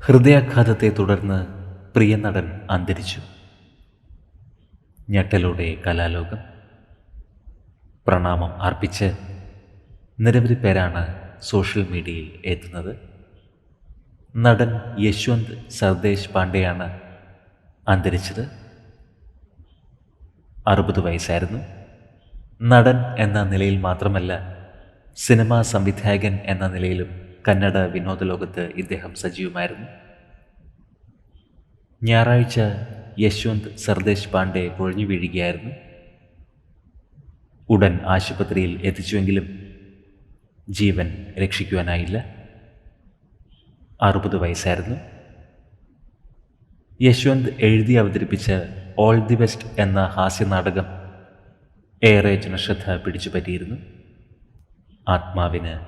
ഹൃദയാഘാതത്തെ തുടർന്ന് പ്രിയ നടൻ അന്തരിച്ചു. ഞെട്ടലോടെ കലാലോകം. പ്രണാമം അർപ്പിച്ച് നിരവധി പേരാണ് സോഷ്യൽ മീഡിയയിൽ എത്തുന്നത്. നടൻ യശ്വന്ത് സർദേശ് പാണ്ഡെയാണ് അന്തരിച്ചത്. അറുപത് വയസ്സായിരുന്നു. നടൻ എന്ന നിലയിൽ മാത്രമല്ല സിനിമാ സംവിധായകൻ എന്ന നിലയിലും കന്നഡ വിനോദ ലോകത്ത് ഇദ്ദേഹം സജീവമായിരുന്നു. ഞായറാഴ്ച യശ്വന്ത് സർദേശ് പാണ്ഡെ കുഴഞ്ഞു വീഴുകയായിരുന്നു. ഉടൻ ആശുപത്രിയിൽ എത്തിച്ചുവെങ്കിലും ജീവൻ രക്ഷിക്കുവാനായില്ല. അറുപത് വയസ്സായിരുന്നു. യശ്വന്ത് എഴുതി അവതരിപ്പിച്ച ഓൾ ദി ബെസ്റ്റ് എന്ന ഹാസ്യനാടകം ഏറെ ജനശ്രദ്ധ പിടിച്ചുപറ്റിയിരുന്നു. ആത്മാവിന്